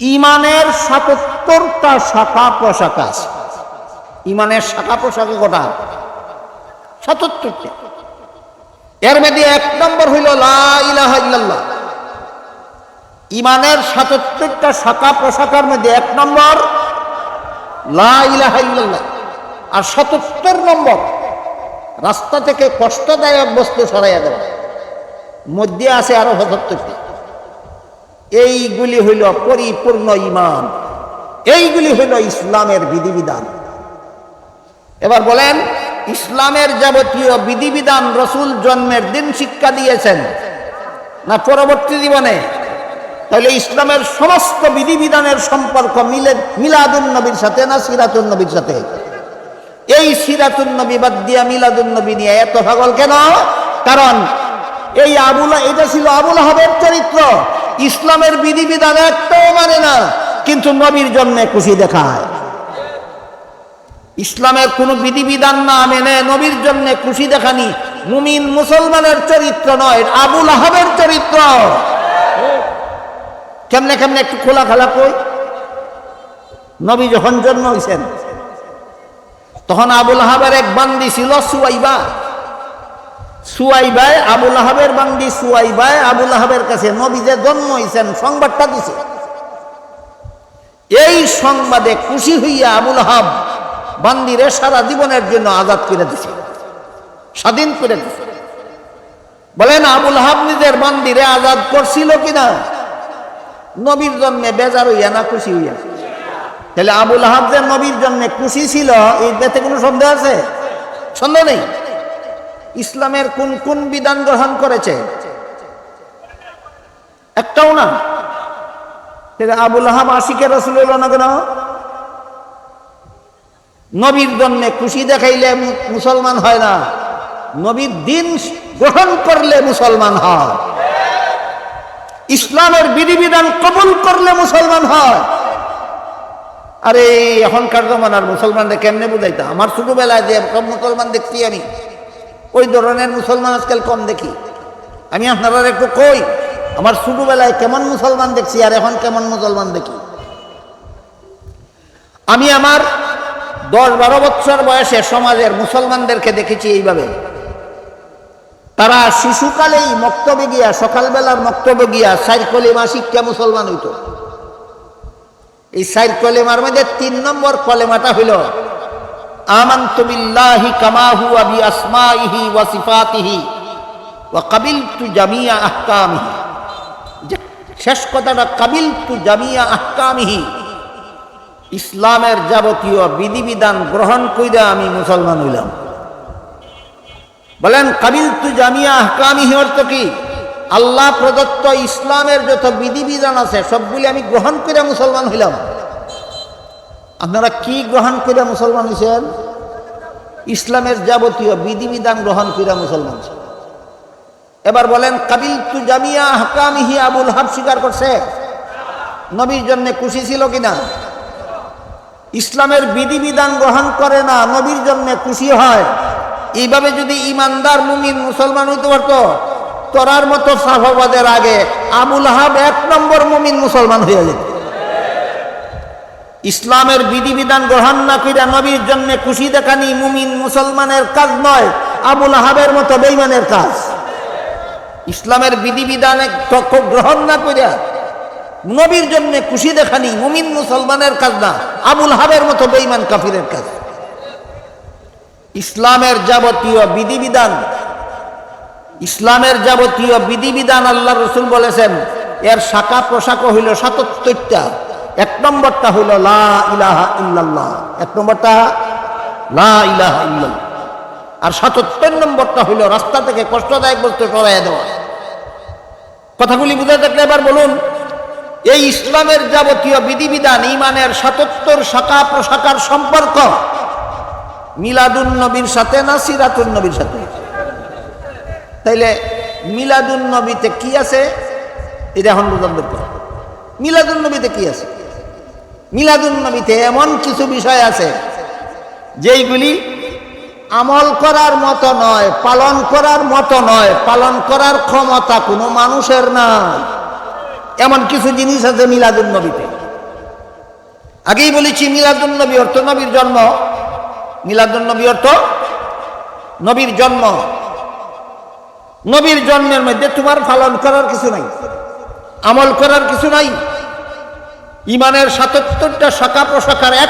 ইমানের সাতাত্তরটা শাখা প্রশাখা আছে। ইমানের শাখা প্রশাখা কটা সাতাত্তরটা। এর মধ্যে এক নম্বর হইল লা ইলাহা ইমানের সাতাত্তরটা শাখা প্রশাখার মধ্যে এক নম্বর লা ইলাহা আর সাতাত্তর নম্বর রাস্তা থেকে কষ্টদায়ক বস্তু সরাইয়া দেওয়া। মধ্যে আছে আরও সাতাত্তরটি। এইগুলি হইল পরিপূর্ণ ইমান এইগুলি হইল ইসলামের বিধিবিধান। এবার বলেন, ইসলামের যাবতীয় বিধিবিধান রসুল জন্মের দিন শিক্ষা দিয়েছেন না পরবর্তী জীবনে? তাহলে ইসলামের সমস্ত বিধিবিধানের সম্পর্ক মিলে, মিলাদুন নবীর সাথে না সিরাতুন নবীর সাথে? এই সিরাতুন নবী বাদ দিয়া মিলাদুন নবী নিয়ে এত পাগল কেন? কারণ এই আবুল, এটা ছিল আবুল হাবের চরিত্র। ইসলামের বিধিবিধান একটাও মানে না, কিন্তু নবীর জন্য খুশি দেখায়। ইসলামের কোনো বিধিবিধান না মেনে নবীর জন্য খুশি দেখানি মুমিন মুসলমানের চরিত্র নয়, আবুল আহাবের চরিত্র। কেমনে কেমনে একটু খোলা খালা কই? নবী যখন জন্ম হয়েছেন তখন আবুল আহাবের এক বান্দি ছিল সুয়াইবা। সুয়াইবায় আবুল আহাবের বান্দি সুয়াইবায় আবুল আহাবের কাছে নবী যে জন্ম হয়েছেন সংবাদটা দিছে। এই সংবাদে খুশি হইয়া আবুল আহাব বান্দিরে সারা জীবনের জন্য আজাদ করে দিছে, স্বাধীন করে দিছে। বলেন আবুল আহাব নিজের বান্দিরে আজাদ করছিল কিনা? নবীর জন্যে বেজার হইয়া না খুশি হইয়া? তাহলে আবুল আহাব যে নবীর জন্য খুশি ছিল, এই দেশে কোনো সন্দেহ আছে? সন্দেহ নেই? ইসলামের কোন কোন বিধান গ্রহণ করেছে? একটাও না। আবুল আহাব আশিকে রসুল হইল না কেন? নবীর জন্য খুশি দেখাইলে মুসলমান হয় না। নবীর দিন গ্রহণ করলে মুসলমান হয়। ইসলামের বিধিবিধান কবুল করলে মুসলমান হয়। আরে, এখনকার জমানার মুসলমানদের কেমনে বুঝাইতা? আমার ছোটবেলায় যে মুসলমান দেখছি আমি ওই ধরনের মুসলমান আজকাল কম দেখি। আমি আপনারা একটু কই, আমার ছোটবেলায় কেমন মুসলমান দেখছি আর এখন কেমন মুসলমান দেখি। আমি আমার দশ বারো বছর বয়সে সমাজের মুসলমানদেরকে দেখেছি এইভাবে। তারা শিশুকালেই মক্তবে গিয়া, সকালবেলার মক্তবে গিয়া সাইর কলিমা শিক্ষা মুসলমান হইত। এই সাইর কলেমার মধ্যে তিন নম্বর কলেমাটা হইল হুয়া বি আসমাইহি ওয়া সিফাতিহি ওয়া কাবিলতু জামিয়া আহকামিহি। শেষ কথাটা, কাবিলতু জামিয়া আহকামিহি, ইসলামের যাবতীয় বিধিবিধান গ্রহণ কইরা আমি মুসলমান হইলাম। বলেন, কাবিলতু জামিয়া আহকামিহি অর্থ কি? আল্লাহ প্রদত্ত ইসলামের যত বিধিবিধান আছে, সবগুলি আমি গ্রহণ করে মুসলমান হইলাম। আপনারা কি গ্রহণ করে মুসলমান হয়েছেন ইসলামের যাবতীয় বিধিবিধান গ্রহণ করে মুসলমান এবার বলেন কাবিল তু জামিয়া হাকামিহি আবুল হাব স্বীকার করছে? নবীর জন্য খুশি ছিল কিনা? ইসলামের বিধিবিধান গ্রহণ করে না, নবীর জন্য খুশি হয়। এইভাবে যদি ইমানদার মুমিন মুসলমান হইতে পারতো, তোরার মতো সাফাবাদের আগে আবুল হাব এক নম্বর মুমিন মুসলমান হয়ে যেত। ইসলামের বিধিবিধান গ্রহণ না কইরা নবীর জন্য খুশি দেখানি মুমিন মুসলমানের কাজ নয় আবুল আহাবের মতো বেইমানের কাজ। ইসলামের বিধিবিধানে গ্রহণ না কইরা নবীর জন্য খুশি দেখানি মুমিন মুসলমানের কাজ না আবুল হাবের মতো বেইমান কাফিরের কাজ। ইসলামের যাবতীয় বিধিবিধান, ইসলামের যাবতীয় বিধিবিধান আল্লাহ রসুল বলেছেন, এর শাখা প্রশাখা হইল সাতাত্তরটা। নম্বরটা হইল লা এক নম্বরটা, লা আর সাতাত্তর নম্বরটা হইল রাস্তা থেকে কষ্টদায়ক বস্তু সরাইয়া দেওয়া। কথাগুলি বুঝে থাকলে এবার বলুন। এই ইসলামের যাবতীয় বিধিবিধান, ইমানের সাতাত্তর শাখা প্রশাখার সম্পর্ক। মিলাদুন নবীর সাথে না সিরাতুন নবীর সাথে? তাইলে মিলাদুন নবীতে কি আছে? এটা এখন বোঝার দরকার। মিলাদুন নবীতে কি আছে? মিলাদুন নবীতে এমন কিছু বিষয় আছে, যেইগুলি আমল করার মতো নয়, পালন করার মতো নয়, পালন করার ক্ষমতা কোনো মানুষের না। এমন কিছু জিনিস আছে মিলাদুন নবীতে। আগেই বলেছি মিলাদুন নবী অর্থ নবীর জন্ম। মিলাদুন নবী অর্থ নবীর জন্ম। নবীর জন্মের মধ্যে তোমার পালন করার কিছু নাই, আমল করার কিছু নাই। ইমানের সাতাত্তরটা শাখা প্রশাখার এক